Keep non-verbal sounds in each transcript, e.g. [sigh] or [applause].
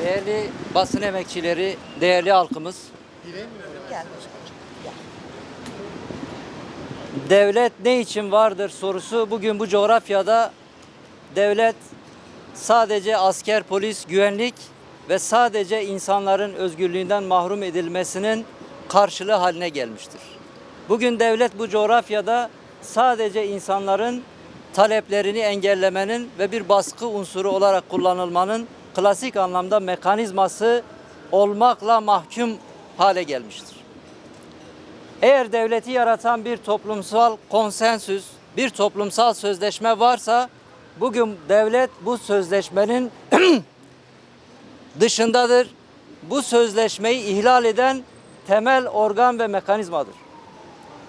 Değerli basın emekçileri, değerli halkımız. Devlet ne için vardır sorusu bugün bu coğrafyada devlet sadece asker, polis, güvenlik ve sadece insanların özgürlüğünden mahrum edilmesinin karşılığı haline gelmiştir. Bugün devlet bu coğrafyada sadece insanların taleplerini engellemenin ve bir baskı unsuru olarak kullanılmanın klasik anlamda mekanizması olmakla mahkum hale gelmiştir. Eğer devleti yaratan bir toplumsal konsensüs, bir toplumsal sözleşme varsa bugün devlet bu sözleşmenin [clears throat] dışındadır. Bu sözleşmeyi ihlal eden temel organ ve mekanizmadır.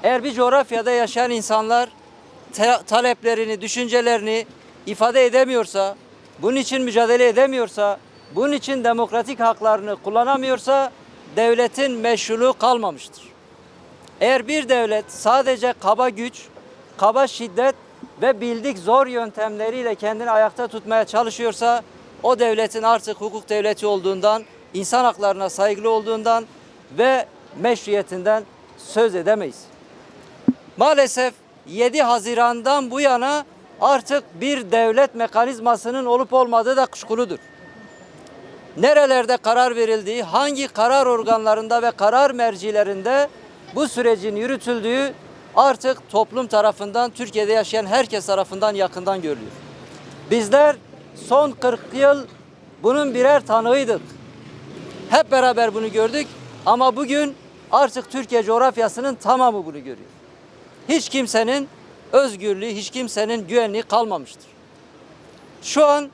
Eğer bir coğrafyada yaşayan insanlar taleplerini, düşüncelerini ifade edemiyorsa, bunun için mücadele edemiyorsa, bunun için demokratik haklarını kullanamıyorsa devletin meşruluğu kalmamıştır. Eğer bir devlet sadece kaba güç, kaba şiddet ve bildik zor yöntemleriyle kendini ayakta tutmaya çalışıyorsa o devletin artık hukuk devleti olduğundan, insan haklarına saygılı olduğundan ve meşruiyetinden söz edemeyiz. Maalesef 7 Haziran'dan bu yana artık bir devlet mekanizmasının olup olmadığı da kuşkuludur. Nerelerde karar verildiği, hangi karar organlarında ve karar mercilerinde bu sürecin yürütüldüğü artık toplum tarafından, Türkiye'de yaşayan herkes tarafından yakından görülüyor. Bizler son 40 yıl bunun birer tanığıydık. Hep beraber bunu gördük ama bugün artık Türkiye coğrafyasının tamamı bunu görüyor. Hiç kimsenin özgürlüğü, hiç kimsenin güvenliği kalmamıştır. Şu an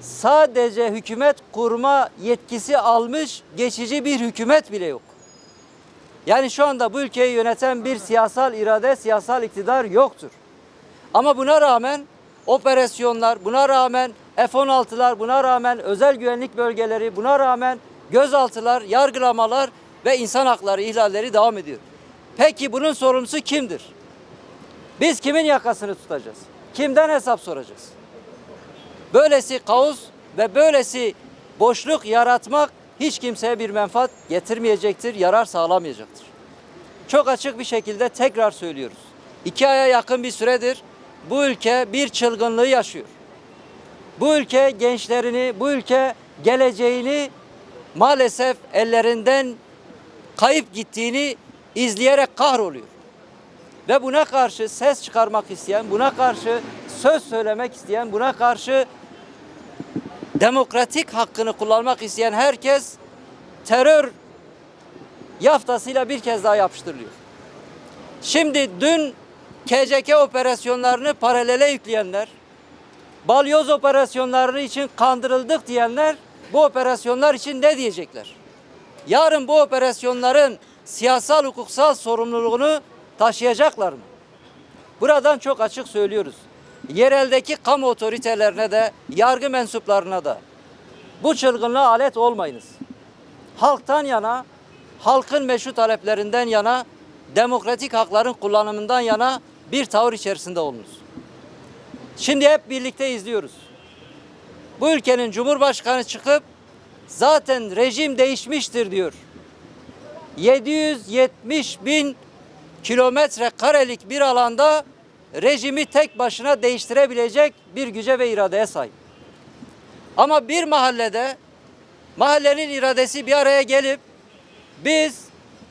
sadece hükümet kurma yetkisi almış geçici bir hükümet bile yok. Yani şu anda bu ülkeyi yöneten bir siyasal irade, siyasal iktidar yoktur. Ama buna rağmen operasyonlar, buna rağmen F-16'lar, buna rağmen özel güvenlik bölgeleri, buna rağmen gözaltılar, yargılamalar ve insan hakları ihlalleri devam ediyor. Peki bunun sorumlusu kimdir? Biz kimin yakasını tutacağız? Kimden hesap soracağız? Böylesi kaos ve böylesi boşluk yaratmak hiç kimseye bir menfaat getirmeyecektir, yarar sağlamayacaktır. Çok açık bir şekilde tekrar söylüyoruz. İki aya yakın bir süredir bu ülke bir çılgınlığı yaşıyor. Bu ülke gençlerini, bu ülke geleceğini maalesef ellerinden kayıp gittiğini izleyerek kahroluyor. Ve buna karşı ses çıkarmak isteyen, buna karşı söz söylemek isteyen, buna karşı demokratik hakkını kullanmak isteyen herkes terör yaftasıyla bir kez daha yapıştırılıyor. Şimdi dün KCK operasyonlarını paralele yükleyenler, balyoz operasyonları için kandırıldık diyenler bu operasyonlar için ne diyecekler? Yarın bu operasyonların siyasal hukuksal sorumluluğunu taşıyacaklar mı? Buradan çok açık söylüyoruz. Yereldeki kamu otoritelerine de, yargı mensuplarına da bu çılgınlığa alet olmayınız. Halktan yana, halkın meşru taleplerinden yana, demokratik hakların kullanımından yana bir tavır içerisinde olunuz. Şimdi hep birlikte izliyoruz. Bu ülkenin Cumhurbaşkanı çıkıp zaten rejim değişmiştir diyor. 770 bin kilometre karelik bir alanda rejimi tek başına değiştirebilecek bir güce ve iradeye sahip. Ama bir mahallede mahallenin iradesi bir araya gelip biz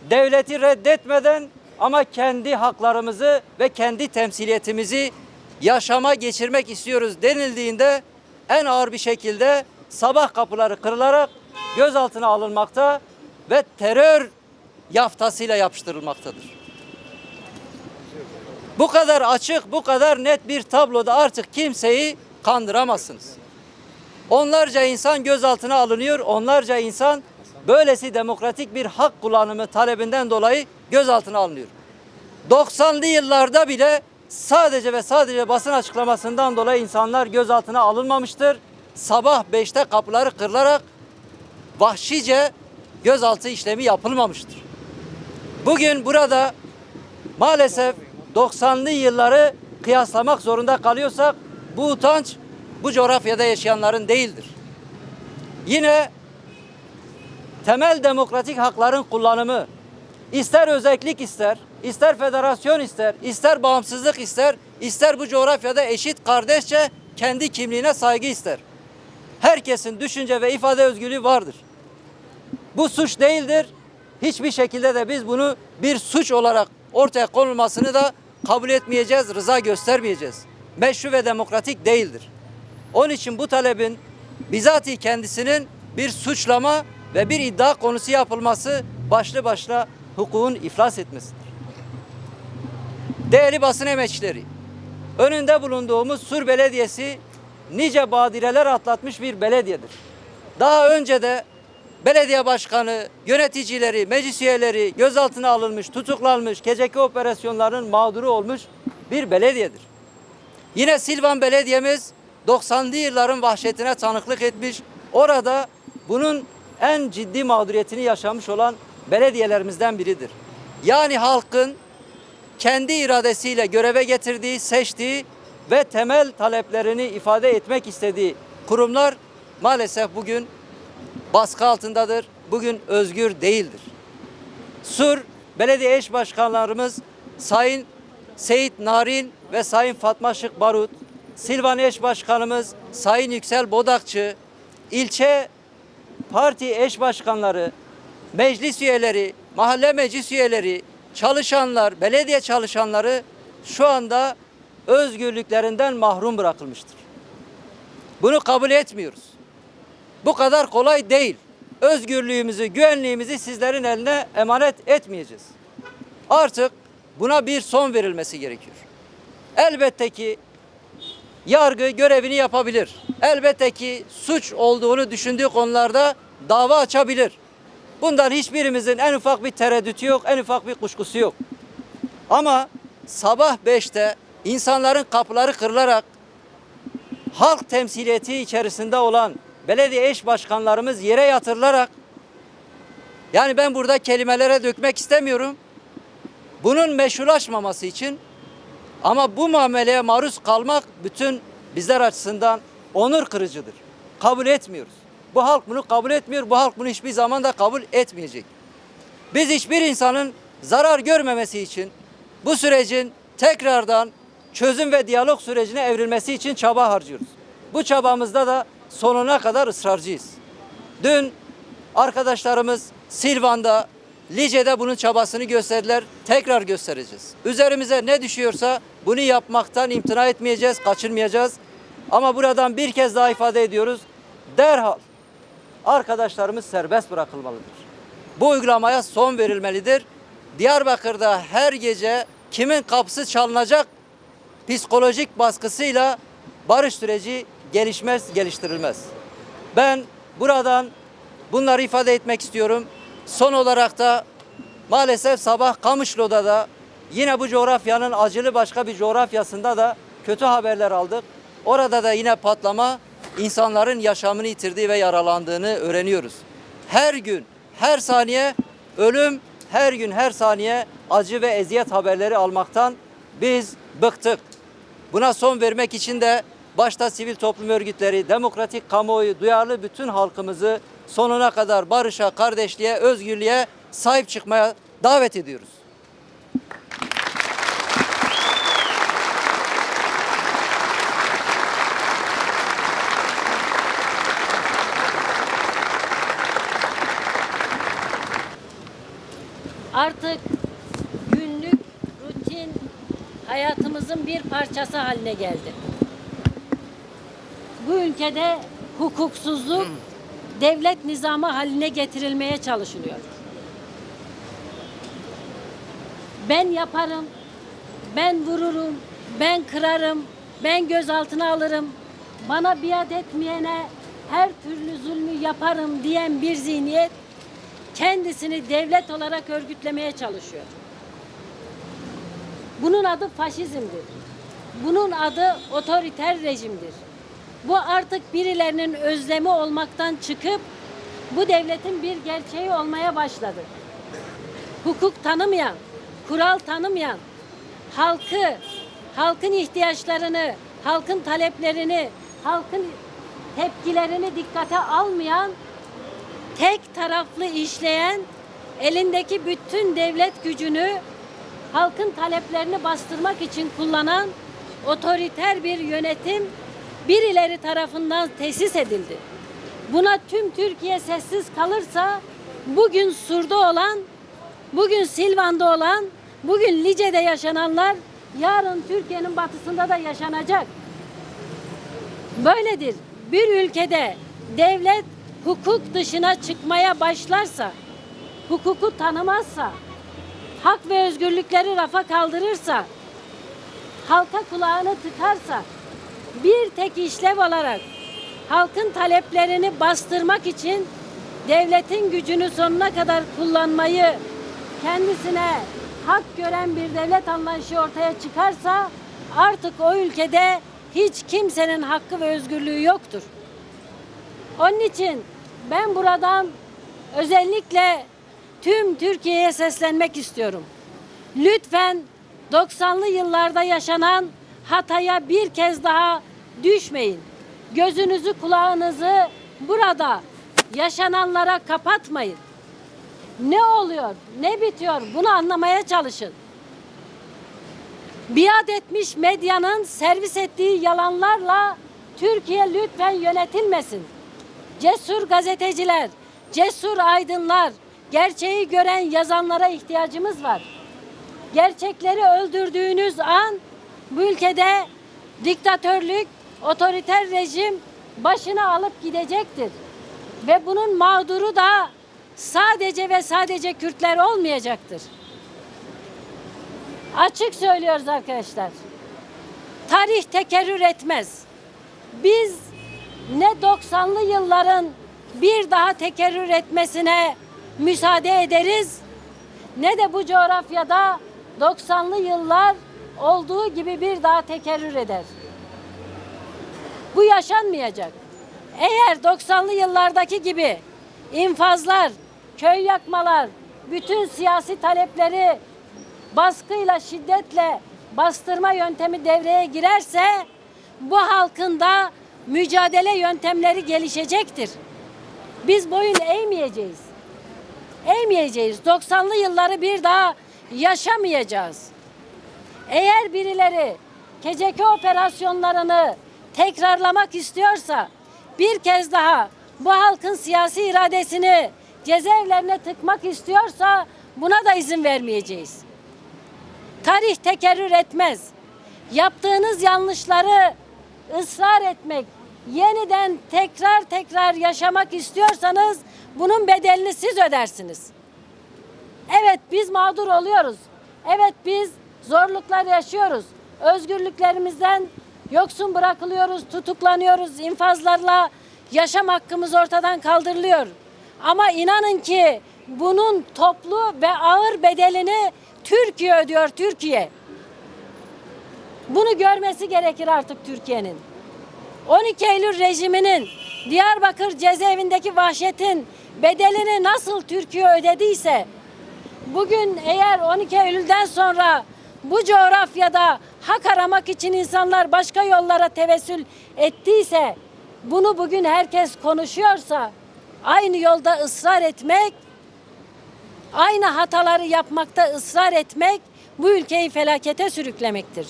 devleti reddetmeden ama kendi haklarımızı ve kendi temsiliyetimizi yaşama geçirmek istiyoruz denildiğinde en ağır bir şekilde sabah kapıları kırılarak gözaltına alınmakta ve terör yaftasıyla yapıştırılmaktadır. Bu kadar açık, bu kadar net bir tabloda artık kimseyi kandıramazsınız. Onlarca insan gözaltına alınıyor, onlarca insan böylesi demokratik bir hak kullanımı talebinden dolayı gözaltına alınıyor. 90'lı yıllarda bile sadece ve sadece basın açıklamasından dolayı insanlar gözaltına alınmamıştır. Sabah 5'te kapıları kırılarak vahşice gözaltı işlemi yapılmamıştır. Bugün burada maalesef 90'lı yılları kıyaslamak zorunda kalıyorsak bu utanç bu coğrafyada yaşayanların değildir. Yine temel demokratik hakların kullanımı ister özellik ister, ister federasyon ister, ister bağımsızlık ister, ister bu coğrafyada eşit kardeşçe kendi kimliğine saygı ister. Herkesin düşünce ve ifade özgürlüğü vardır. Bu suç değildir. Hiçbir şekilde de biz bunu bir suç olarak ortaya konulmasını da kabul etmeyeceğiz, rıza göstermeyeceğiz. Meşru ve demokratik değildir. Onun için bu talebin bizatihi kendisinin bir suçlama ve bir iddia konusu yapılması başlı başına hukukun iflas etmesidir. Değerli basın emekçileri, önünde bulunduğumuz Sur Belediyesi nice badireler atlatmış bir belediyedir. Daha önce de belediye başkanı, yöneticileri, meclis üyeleri gözaltına alınmış, tutuklanmış, geceki operasyonların mağduru olmuş bir belediyedir. Yine Silvan Belediye'miz 90'lı yılların vahşetine tanıklık etmiş. Orada bunun en ciddi mağduriyetini yaşamış olan belediyelerimizden biridir. Yani halkın kendi iradesiyle göreve getirdiği, seçtiği ve temel taleplerini ifade etmek istediği kurumlar maalesef bugün baskı altındadır. Bugün özgür değildir. Sur Belediye Eş Başkanlarımız Sayın Seyit Narin ve Sayın Fatma Şık Barut, Silvan Eş Başkanımız Sayın Yüksel Bodakçı, ilçe parti eş başkanları, meclis üyeleri, mahalle meclis üyeleri, çalışanlar, belediye çalışanları şu anda özgürlüklerinden mahrum bırakılmıştır. Bunu kabul etmiyoruz. Bu kadar kolay değil. Özgürlüğümüzü, güvenliğimizi sizlerin eline emanet etmeyeceğiz. Artık buna bir son verilmesi gerekiyor. Elbette ki yargı görevini yapabilir. Elbette ki suç olduğunu düşündüğü konularda dava açabilir. Bundan hiçbirimizin en ufak bir tereddütü yok, en ufak bir kuşkusu yok. Ama sabah 5'te insanların kapıları kırılarak halk temsiliyeti içerisinde olan belediye eş başkanlarımız yere yatırılarak yani ben burada kelimelere dökmek istemiyorum. Bunun meşrulaşmaması için ama bu muameleye maruz kalmak bütün bizler açısından onur kırıcıdır. Kabul etmiyoruz. Bu halk bunu kabul etmiyor. Bu halk bunu hiçbir zaman da kabul etmeyecek. Biz hiçbir insanın zarar görmemesi için bu sürecin tekrardan çözüm ve diyalog sürecine evrilmesi için çaba harcıyoruz. Bu çabamızda da sonuna kadar ısrarcıyız. Dün arkadaşlarımız Silvan'da, Lice'de bunun çabasını gösterdiler. Tekrar göstereceğiz. Üzerimize ne düşüyorsa bunu yapmaktan imtina etmeyeceğiz, kaçınmayacağız. Ama buradan bir kez daha ifade ediyoruz. Derhal arkadaşlarımız serbest bırakılmalıdır. Bu uygulamaya son verilmelidir. Diyarbakır'da her gece kimin kapısı çalınacak psikolojik baskısıyla barış süreci gelişmez, geliştirilmez. Ben buradan bunları ifade etmek istiyorum. Son olarak da maalesef sabah Kamışlı'da da yine bu coğrafyanın acılı başka bir coğrafyasında da kötü haberler aldık. Orada da yine patlama insanların yaşamını yitirdiği ve yaralandığını öğreniyoruz. Her gün, her saniye ölüm, her gün, her saniye acı ve eziyet haberleri almaktan biz bıktık. Buna son vermek için de başta sivil toplum örgütleri, demokratik kamuoyu, duyarlı bütün halkımızı sonuna kadar barışa, kardeşliğe, özgürlüğe sahip çıkmaya davet ediyoruz. artık günlük rutin hayatımızın bir parçası haline geldi. Bu ülkede hukuksuzluk devlet nizamı haline getirilmeye çalışılıyor. Ben yaparım, ben vururum, ben kırarım, ben gözaltına alırım. Bana biat etmeyene her türlü zulmü yaparım diyen bir zihniyet kendisini devlet olarak örgütlemeye çalışıyor. Bunun adı faşizmdir. Bunun adı otoriter rejimdir. Bu artık birilerinin özlemi olmaktan çıkıp bu devletin bir gerçeği olmaya başladı. Hukuk tanımayan, kural tanımayan, halkı, halkın ihtiyaçlarını, halkın taleplerini, halkın tepkilerini dikkate almayan, tek taraflı işleyen, elindeki bütün devlet gücünü halkın taleplerini bastırmak için kullanan otoriter bir yönetim birileri tarafından tesis edildi. Buna tüm Türkiye sessiz kalırsa bugün Sur'da olan, bugün Silvan'da olan, bugün Lice'de yaşananlar yarın Türkiye'nin batısında da yaşanacak. Böyledir. Bir ülkede devlet hukuk dışına çıkmaya başlarsa, hukuku tanımazsa, hak ve özgürlükleri rafa kaldırırsa, halka kulağını tıkarsa, bir tek işlev olarak halkın taleplerini bastırmak için devletin gücünü sonuna kadar kullanmayı kendisine hak gören bir devlet anlayışı ortaya çıkarsa artık o ülkede hiç kimsenin hakkı ve özgürlüğü yoktur. Onun için ben buradan özellikle tüm Türkiye'ye seslenmek istiyorum. Lütfen 90'lı yıllarda yaşanan hataya bir kez daha düşmeyin. Gözünüzü kulağınızı burada yaşananlara kapatmayın. Ne oluyor, ne bitiyor bunu anlamaya çalışın. Biat etmiş medyanın servis ettiği yalanlarla Türkiye lütfen yönetilmesin. Cesur gazeteciler, cesur aydınlar, gerçeği gören yazanlara ihtiyacımız var. Gerçekleri öldürdüğünüz an bu ülkede diktatörlük, otoriter rejim başını alıp gidecektir. Ve bunun mağduru da sadece ve sadece Kürtler olmayacaktır. Açık söylüyoruz arkadaşlar. Tarih tekerrür etmez. Biz ne 90'lı yılların bir daha tekerrür etmesine müsaade ederiz ne de bu coğrafyada 90'lı yıllar olduğu gibi bir daha tekerrür eder. Bu yaşanmayacak. Eğer 90'lı yıllardaki gibi infazlar, köy yakmalar, bütün siyasi talepleri baskıyla, şiddetle bastırma yöntemi devreye girerse bu halkın da mücadele yöntemleri gelişecektir. Biz boyun eğmeyeceğiz. Eğmeyeceğiz. 90'lı yılları bir daha yaşamayacağız. Eğer birileri KCK operasyonlarını tekrarlamak istiyorsa bir kez daha bu halkın siyasi iradesini cezaevlerine tıkmak istiyorsa buna da izin vermeyeceğiz. Tarih tekerrür etmez. Yaptığınız yanlışları ısrar etmek, yeniden tekrar tekrar yaşamak istiyorsanız bunun bedelini siz ödersiniz. Evet biz mağdur oluyoruz. Evet biz zorluklar yaşıyoruz. Özgürlüklerimizden yoksun bırakılıyoruz, tutuklanıyoruz, infazlarla yaşam hakkımız ortadan kaldırılıyor. Ama inanın ki bunun toplu ve ağır bedelini Türkiye ödüyor, Türkiye. Bunu görmesi gerekir artık Türkiye'nin. 12 Eylül rejiminin Diyarbakır cezaevindeki vahşetin bedelini nasıl Türkiye ödediyse bugün eğer 12 Eylül'den sonra bu coğrafyada hak aramak için insanlar başka yollara tevessül ettiyse bunu bugün herkes konuşuyorsa aynı yolda ısrar etmek aynı hataları yapmakta ısrar etmek bu ülkeyi felakete sürüklemektir.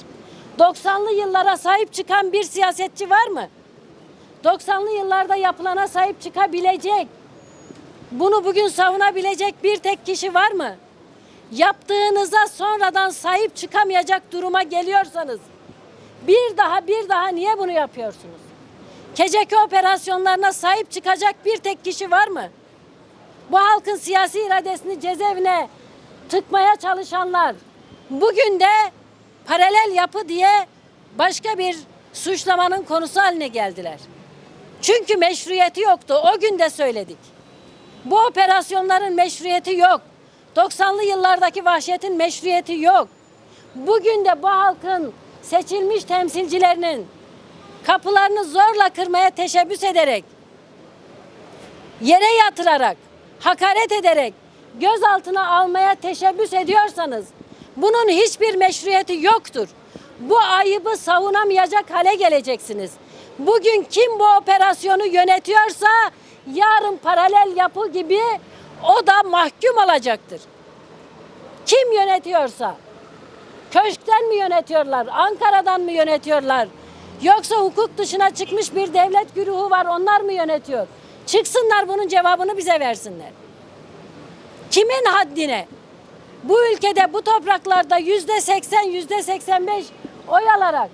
90'lı yıllara sahip çıkan bir siyasetçi var mı? 90'lı yıllarda yapılana sahip çıkabilecek, bunu bugün savunabilecek bir tek kişi var mı? Yaptığınıza sonradan sahip çıkamayacak duruma geliyorsanız bir daha bir daha niye bunu yapıyorsunuz? KCK operasyonlarına sahip çıkacak bir tek kişi var mı? Bu halkın siyasi iradesini cezaevine tıkmaya çalışanlar bugün de paralel yapı diye başka bir suçlamanın konusu haline geldiler. Çünkü meşruiyeti yoktu. O gün de söyledik. Bu operasyonların meşruiyeti yok. 90'lı yıllardaki vahşetin meşruiyeti yok. Bugün de bu halkın seçilmiş temsilcilerinin kapılarını zorla kırmaya teşebbüs ederek, yere yatırarak, hakaret ederek gözaltına almaya teşebbüs ediyorsanız bunun hiçbir meşruiyeti yoktur. bu ayıbı savunamayacak hale geleceksiniz. Bugün kim bu operasyonu yönetiyorsa yarın paralel yapı gibi o da mahkum olacaktır. Kim yönetiyorsa. Köşkten mi yönetiyorlar? Ankara'dan mı yönetiyorlar? Yoksa hukuk dışına çıkmış bir devlet güruhu var onlar mı yönetiyor? Çıksınlar bunun cevabını bize versinler. Kimin haddine? Bu ülkede bu topraklarda yüzde seksen, yüzde seksen beş oy alarak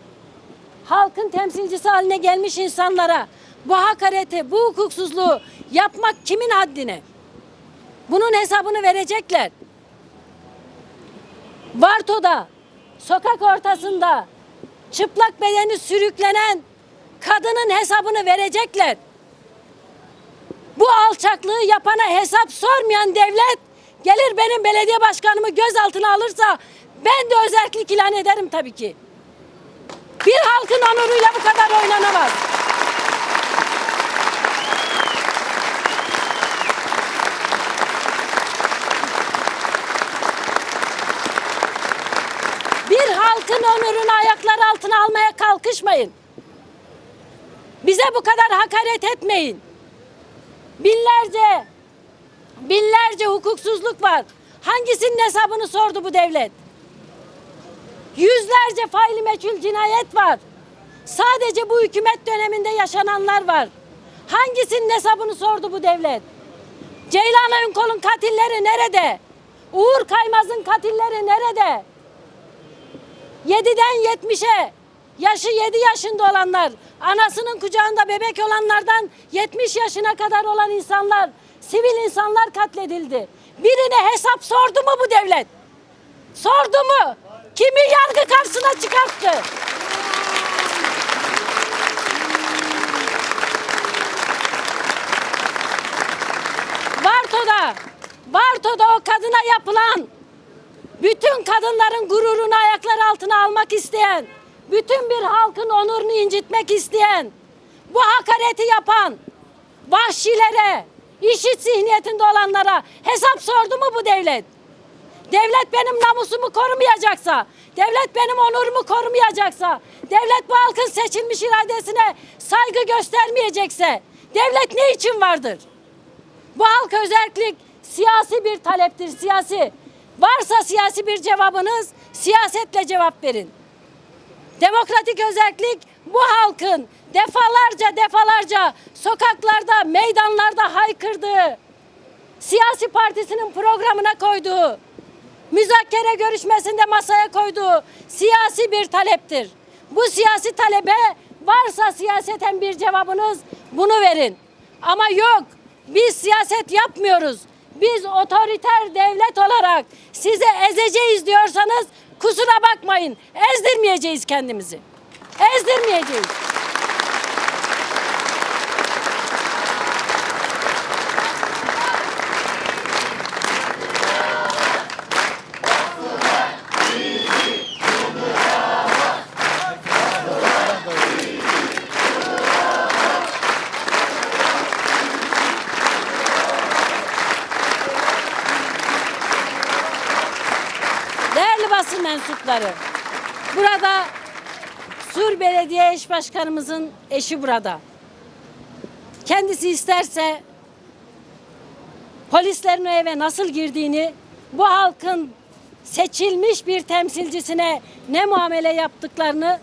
halkın temsilcisi haline gelmiş insanlara bu hakareti, bu hukuksuzluğu yapmak kimin haddine? Bunun hesabını verecekler. Varto'da, sokak ortasında çıplak bedeni sürüklenen kadının hesabını verecekler. Bu alçaklığı yapana hesap sormayan devlet gelir benim belediye başkanımı gözaltına alırsa ben de özellik ilan ederim tabii ki. Bir halkın onuruyla bu kadar oynanamaz. Bir halkın onurunu ayaklar altına almaya kalkışmayın. Bize bu kadar hakaret etmeyin. Binlerce, binlerce hukuksuzluk var. Hangisinin hesabını sordu bu devlet? Yüzlerce faili meçhul cinayet var. Sadece bu hükümet döneminde yaşananlar var. Hangisinin hesabını sordu bu devlet? Ceylan Önkol'un katilleri nerede? Uğur Kaymaz'ın katilleri nerede? 7'den 70'e yaşı 7 yaşında olanlar, anasının kucağında bebek olanlardan 70 yaşına kadar olan insanlar, sivil insanlar katledildi. Birine hesap sordu mu bu devlet? Sordu mu? Kimi yargı karşısına çıkarttı? Varto'da, Varto'da o kadına yapılan bütün kadınların gururunu ayaklar altına almak isteyen, bütün bir halkın onurunu incitmek isteyen, bu hakareti yapan vahşilere, işit zihniyetinde olanlara hesap sordu mu bu devlet? Devlet benim namusumu korumayacaksa, devlet benim onurumu korumayacaksa, devlet bu halkın seçilmiş iradesine saygı göstermeyecekse, devlet ne için vardır? Bu halk özellik siyasi bir taleptir, siyasi. Varsa siyasi bir cevabınız, siyasetle cevap verin. Demokratik özellik bu halkın defalarca defalarca sokaklarda, meydanlarda haykırdığı, siyasi partisinin programına koyduğu, müzakere görüşmesinde masaya koyduğu siyasi bir taleptir. Bu siyasi talebe varsa siyaseten bir cevabınız bunu verin. Ama yok biz siyaset yapmıyoruz. Biz otoriter devlet olarak size ezeceğiz diyorsanız kusura bakmayın. Ezdirmeyeceğiz kendimizi. Ezdirmeyeceğiz. Değerli mensupları, burada Sur Belediye Eş Başkanımızın eşi burada. Kendisi isterse polislerin eve nasıl girdiğini, bu halkın seçilmiş bir temsilcisine ne muamele yaptıklarını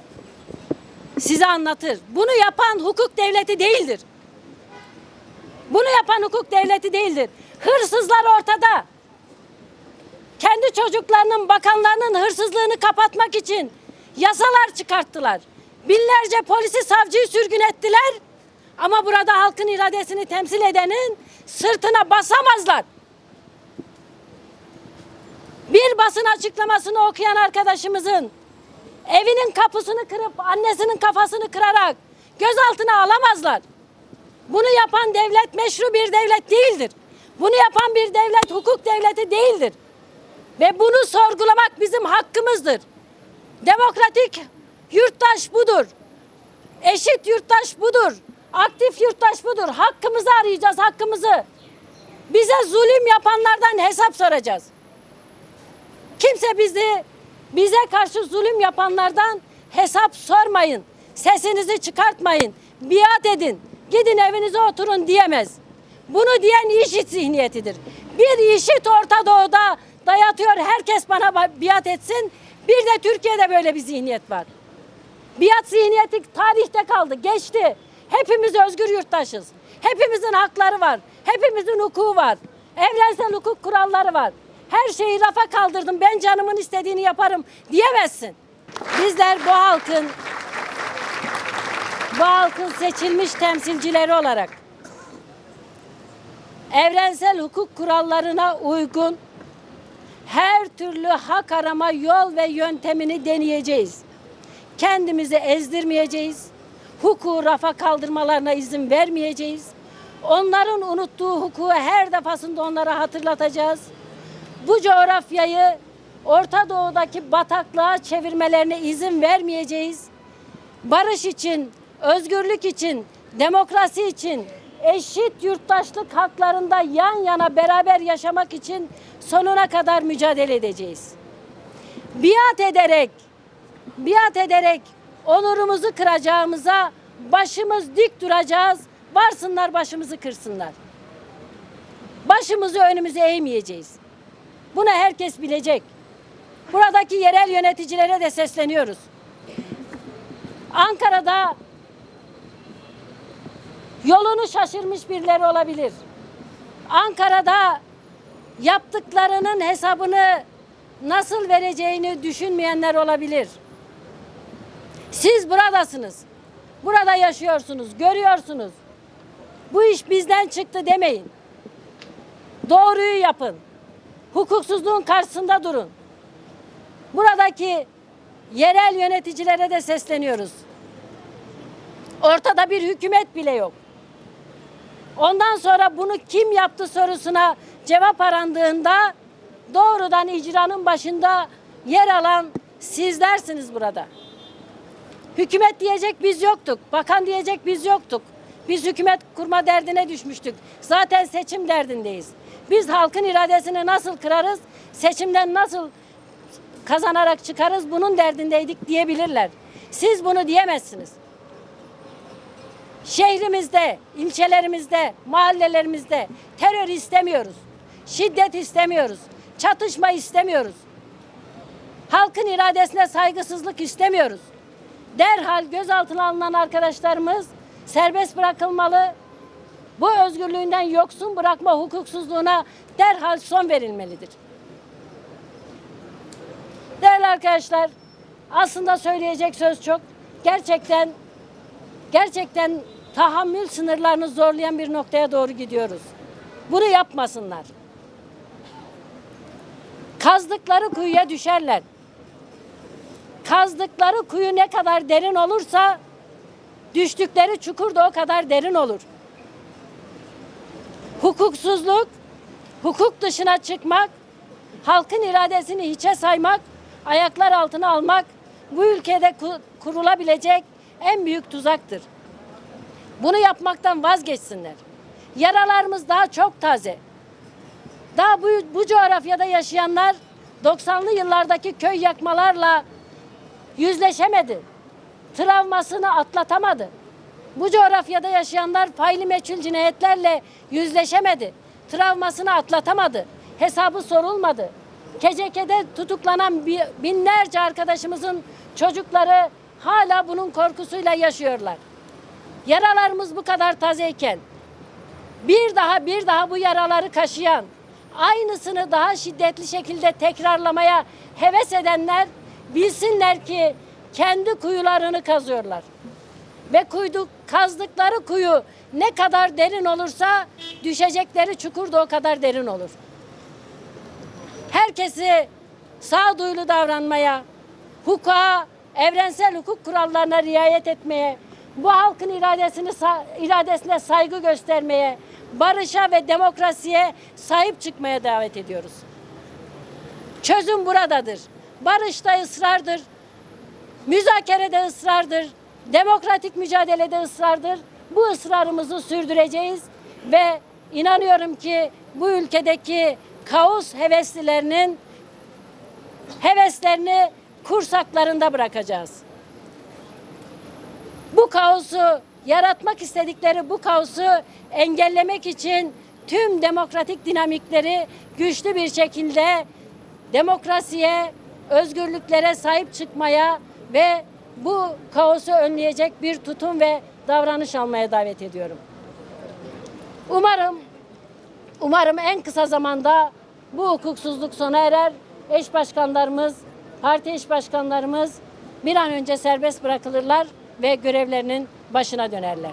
size anlatır. Bunu yapan hukuk devleti değildir. Bunu yapan hukuk devleti değildir. Hırsızlar ortada çocuklarının, bakanlarının hırsızlığını kapatmak için yasalar çıkarttılar. Binlerce polisi, savcıyı sürgün ettiler. Ama burada halkın iradesini temsil edenin sırtına basamazlar. Bir basın açıklamasını okuyan arkadaşımızın evinin kapısını kırıp annesinin kafasını kırarak gözaltına alamazlar. Bunu yapan devlet meşru bir devlet değildir. Bunu yapan bir devlet hukuk devleti değildir. Ve bunu sorgulamak bizim hakkımızdır. Demokratik yurttaş budur. Eşit yurttaş budur. Aktif yurttaş budur. Hakkımızı arayacağız, hakkımızı. Bize zulüm yapanlardan hesap soracağız. Kimse bizi bize karşı zulüm yapanlardan hesap sormayın. Sesinizi çıkartmayın. Biat edin. Gidin evinize oturun diyemez. Bunu diyen işit zihniyetidir. Bir işit Orta Doğu'da dayatıyor. Herkes bana ba- biat etsin. Bir de Türkiye'de böyle bir zihniyet var. Biat zihniyeti tarihte kaldı, geçti. Hepimiz özgür yurttaşız. Hepimizin hakları var. Hepimizin hukuku var. Evrensel hukuk kuralları var. Her şeyi rafa kaldırdım. Ben canımın istediğini yaparım diyemezsin. Bizler bu halkın bu halkın seçilmiş temsilcileri olarak evrensel hukuk kurallarına uygun her türlü hak arama yol ve yöntemini deneyeceğiz. Kendimizi ezdirmeyeceğiz. Hukuku rafa kaldırmalarına izin vermeyeceğiz. Onların unuttuğu hukuku her defasında onlara hatırlatacağız. Bu coğrafyayı Orta Doğu'daki bataklığa çevirmelerine izin vermeyeceğiz. Barış için, özgürlük için, demokrasi için, eşit yurttaşlık haklarında yan yana beraber yaşamak için sonuna kadar mücadele edeceğiz. Biat ederek, biat ederek onurumuzu kıracağımıza başımız dik duracağız. Varsınlar başımızı kırsınlar. Başımızı önümüze eğmeyeceğiz. Bunu herkes bilecek. Buradaki yerel yöneticilere de sesleniyoruz. Ankara'da yolunu şaşırmış birileri olabilir. Ankara'da yaptıklarının hesabını nasıl vereceğini düşünmeyenler olabilir. Siz buradasınız. Burada yaşıyorsunuz, görüyorsunuz. Bu iş bizden çıktı demeyin. Doğruyu yapın. Hukuksuzluğun karşısında durun. Buradaki yerel yöneticilere de sesleniyoruz. Ortada bir hükümet bile yok. Ondan sonra bunu kim yaptı sorusuna cevap arandığında doğrudan icranın başında yer alan sizlersiniz burada. Hükümet diyecek biz yoktuk. Bakan diyecek biz yoktuk. Biz hükümet kurma derdine düşmüştük. Zaten seçim derdindeyiz. Biz halkın iradesini nasıl kırarız? Seçimden nasıl kazanarak çıkarız? Bunun derdindeydik diyebilirler. Siz bunu diyemezsiniz. Şehrimizde, ilçelerimizde, mahallelerimizde terör istemiyoruz. Şiddet istemiyoruz. Çatışma istemiyoruz. Halkın iradesine saygısızlık istemiyoruz. Derhal gözaltına alınan arkadaşlarımız serbest bırakılmalı. Bu özgürlüğünden yoksun bırakma hukuksuzluğuna derhal son verilmelidir. Değerli arkadaşlar, aslında söyleyecek söz çok. Gerçekten gerçekten tahammül sınırlarını zorlayan bir noktaya doğru gidiyoruz. Bunu yapmasınlar. Kazdıkları kuyuya düşerler. Kazdıkları kuyu ne kadar derin olursa düştükleri çukur da o kadar derin olur. Hukuksuzluk, hukuk dışına çıkmak, halkın iradesini hiçe saymak, ayaklar altına almak bu ülkede ku- kurulabilecek en büyük tuzaktır. Bunu yapmaktan vazgeçsinler. Yaralarımız daha çok taze. Daha bu, bu coğrafyada yaşayanlar 90'lı yıllardaki köy yakmalarla yüzleşemedi. Travmasını atlatamadı. Bu coğrafyada yaşayanlar faili meçhul cinayetlerle yüzleşemedi. Travmasını atlatamadı. Hesabı sorulmadı. KCK'de tutuklanan bi- binlerce arkadaşımızın çocukları hala bunun korkusuyla yaşıyorlar. Yaralarımız bu kadar tazeyken bir daha bir daha bu yaraları kaşıyan, aynısını daha şiddetli şekilde tekrarlamaya heves edenler bilsinler ki kendi kuyularını kazıyorlar. Ve kuydu, kazdıkları kuyu ne kadar derin olursa düşecekleri çukur da o kadar derin olur. Herkesi sağduyulu davranmaya, hukuka, evrensel hukuk kurallarına riayet etmeye, bu halkın iradesini iradesine saygı göstermeye, barışa ve demokrasiye sahip çıkmaya davet ediyoruz. Çözüm buradadır. Barışta ısrardır. Müzakerede ısrardır. Demokratik mücadelede ısrardır. Bu ısrarımızı sürdüreceğiz ve inanıyorum ki bu ülkedeki kaos heveslilerinin heveslerini kursaklarında bırakacağız. Bu kaosu yaratmak istedikleri bu kaosu engellemek için tüm demokratik dinamikleri güçlü bir şekilde demokrasiye, özgürlüklere sahip çıkmaya ve bu kaosu önleyecek bir tutum ve davranış almaya davet ediyorum. Umarım umarım en kısa zamanda bu hukuksuzluk sona erer. Eş başkanlarımız, parti eş başkanlarımız bir an önce serbest bırakılırlar ve görevlerinin başına dönerler.